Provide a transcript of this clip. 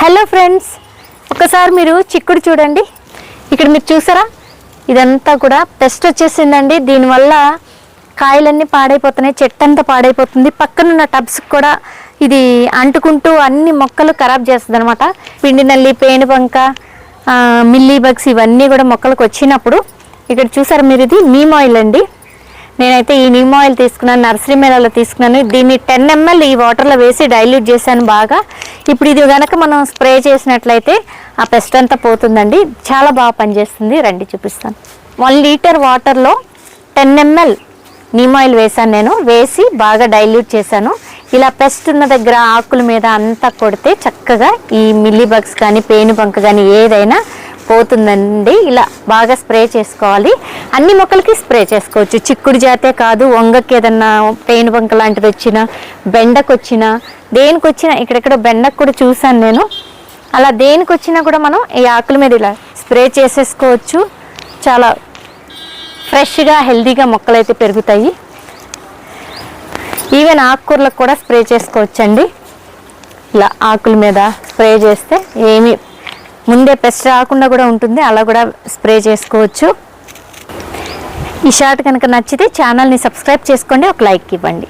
Hello friends ఒకసారి మీరు చిక్కుడు చూడండి. ఇక్కడ మీరు చూసారా? ఇదంతా కూడా పెస్ట్ వచ్చేసిందండి. దీనివల్ల కాయలన్నీ పాడైపోతున్నాయి చెట్టు అంతా పాడైపోతుంది. పక్కనున్న టబ్స్ కూడా ఇది అంటుకుంటూ అన్ని మొక్కలు ఖరాబ్ చేస్తుంది అనమాట పిండి నల్లి పేనుబంక మిల్లీ బగ్స్ ఇవన్నీ కూడా మొక్కలకు వచ్చినప్పుడు ఇక్కడ చూసారు మీరు ఇది? నీమ్ ఆయిల్ అండి. నేనైతే ఈ నీమ్ ఆయిల్ తీసుకున్నాను నర్సరీ మేళలో తీసుకున్నాను. దీన్ని టెన్ ఎంఎల్ ఈ వాటర్లో వేసి డైల్యూట్ చేశాను బాగా. ఇప్పుడు ఇది కనుక మనం స్ప్రే చేసినట్లయితే ఆ పెస్ట్ అంతా పోతుందండి. చాలా బాగా పనిచేస్తుంది. రండి చూపిస్తాను. వన్ లీటర్ వాటర్లో టెన్ ఎంఎల్ నీమ్ ఆయిల్ వేసాను నేను. వేసి బాగా డైల్యూట్ చేశాను. ఇలా పెస్ట్ ఉన్న దగ్గర ఆకుల మీద అంతా కొడితే చక్కగా ఈ మిల్లీ బగ్స్ కానీ పేను బంక కానీ ఏదైనా పోతుందండి. ఇలా బాగా స్ప్రే చేసుకోవాలి. అన్ని మొక్కలకి స్ప్రే చేసుకోవచ్చు. చిక్కుడు జాతే కాదు వంగకి ఏదన్నా పేను బంక లాంటిది వచ్చినా బెండకు వచ్చినా దేనికి వచ్చినా ఇక్కడెక్కడ బెండకు కూడా చూసాను నేను. అలా దేనికి వచ్చినా కూడా మనం ఈ ఆకుల మీద ఇలా స్ప్రే చేసేసుకోవచ్చు. చాలా ఫ్రెష్గా హెల్దీగా మొక్కలు అయితే పెరుగుతాయి. ఈవెన్ ఆకుకూరలకు కూడా స్ప్రే చేసుకోవచ్చండి. ఇలా ఆకుల మీద స్ప్రే చేస్తే ఏమి ముందే పెస్ట్ రాకుండా కూడా ఉంటుంది. అలా కూడా స్ప్రే చేసుకోవచ్చు. ఈ షార్ట్ కనుక నచ్చితే ఛానల్ని సబ్స్క్రైబ్ చేసుకోండి. ఒక లైక్ ఇవ్వండి.